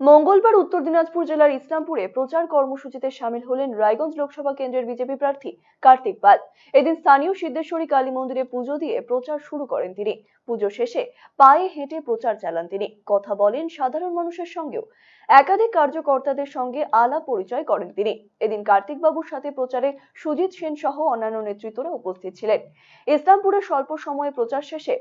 মঙ্গলবার উত্তর দিনাজপুর জেলার ইসলামপুরে প্রচার কর্মসূচিতে সামিল হলেন রায়গঞ্জ লোকসভা কেন্দ্রের বিজেপি প্রার্থী কার্তিক পাল। এদিন স্থানীয় সিদ্ধেশ্বরী কালী মন্দিরে পুজো দিয়ে প্রচার শুরু করেন তিনি। পুজো শেষে পায়ে হেঁটে প্রচার চালান তিনি। কথা বলেন সাধারণ মানুষের সঙ্গেও। একাধিক কার্যকর্তাদের সঙ্গে আলাপ পরিচয় করেন তিনি। এদিন কার্তিক বাবুর সাথে প্রচারে সুজিত সেন সহ অন্যান্য নেতৃত্বরা উপস্থিত ছিলেন। ইসলামপুরে স্বল্প সময়ে প্রচার শেষে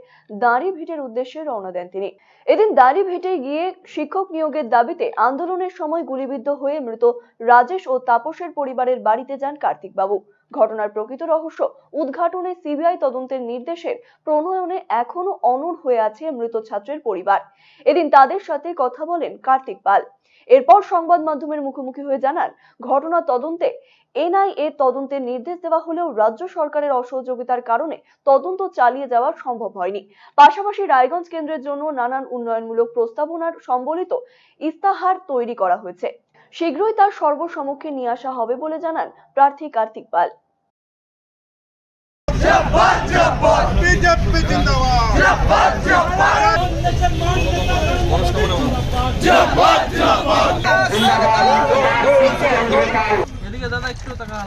দাঁড়ি ভিটের উদ্দেশ্যে রওনা দেন তিনি। এদিন দাঁড়ি ভিটে গিয়ে শিক্ষক নিয়োগের দাবিতে আন্দোলনের সময় গুলিবিদ্ধ হয়ে মৃত রাজেশ ও তাপসের পরিবারের বাড়িতে যান কার্তিক বাবু ঘটনার প্রকৃত রহস্য উদ্ঘাটনে সিবিআই তদন্তের নির্দেশের প্রণয়নে এখনও অনড় হয়ে আছে মৃত ছাত্রের পরিবার। এদিন তাদের সাথে কথা বলেন কার্তিক পাল। এরপর সংবাদ মাধ্যমের মুখোমুখি হয়ে জানান, ঘটনা তদন্তে এনআইএ তদন্তের নির্দেশ দেওয়া হলেও রাজ্য সরকারের অসহযোগিতার কারণে তদন্ত চালিয়ে যাওয়া সম্ভব হয়নি। পাশাপাশি রায়গঞ্জ কেন্দ্রের জন্য নানান উন্নয়নমূলক প্রস্তাবনার সম্বলিত ইস্তাহার তৈরি করা হয়েছে। শীঘ্রই তার সর্বসমক্ষে নিয়ে আসা হবে বলে জানান প্রার্থী কার্তিক পাল। দাদা একটু টাকা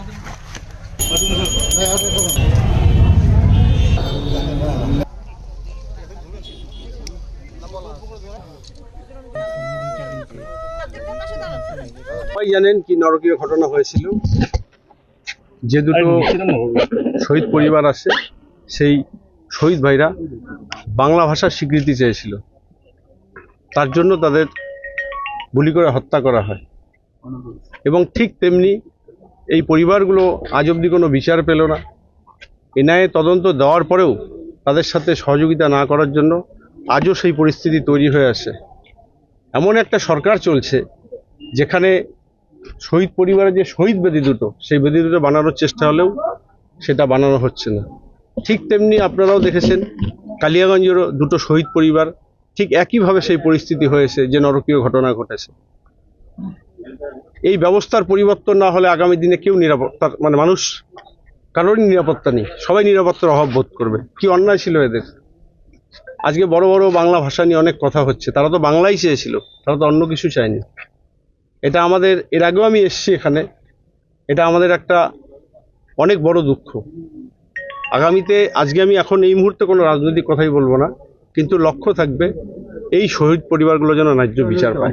সবাই জানেন কি নরকীয় ঘটনা হয়েছিল। যে দুটো শহীদ পরিবার আছে সেই শহীদ ভাইরা বাংলা ভাষার স্বীকৃতি চেয়েছিল। তার জন্য তাদের গুলি করে হত্যা করা হয়। এবং ঠিক তেমনি এই পরিবারগুলো আজ অবধি কোনো বিচার পেল না। এনআইএ তদন্ত দেওয়ার পরেও তাদের সাথে সহযোগিতা না করার জন্য আজও সেই পরিস্থিতি তৈরি হয়ে আছে এমন একটা সরকার চলছে, যেখানে শহীদ পরিবারের যে শহীদ বেদি দুটো, সেই বেদি দুটো বানানোর চেষ্টা হলেও সেটা বানানো হচ্ছে না। ঠিক তেমনি আপনারাও দেখেছেন, কালিয়াগঞ্জেরও দুটো শহীদ পরিবার ঠিক একইভাবে সেই পরিস্থিতি হয়েছে, যে নরকীয় ঘটনা ঘটেছে। এই ব্যবস্থার পরিবর্তন না হলে আগামী দিনে কেউ নিরাপত্তা মানে মানুষ কারোরই নিরাপত্তা নেই। সবাই নিরাপত্তার অভাব বোধ করবে। কি অন্যায় ছিল এদের? আজকে বড় বড় বাংলা ভাষা নিয়ে অনেক কথা হচ্ছে। তারা তো বাংলাই চেয়েছিল, তারা তো অন্য কিছু চায়নি। এটা আমাদের, এর আগেও আমি এসেছি এখানে, এটা আমাদের একটা অনেক বড় দুঃখ। আগামীতে, আজকে আমি এখন এই মুহূর্তে কোনো রাজনৈতিক কথাই বলব না, কিন্তু লক্ষ্য থাকবে এই শহীদ পরিবারগুলো যেন ন্যায্য বিচার পায়।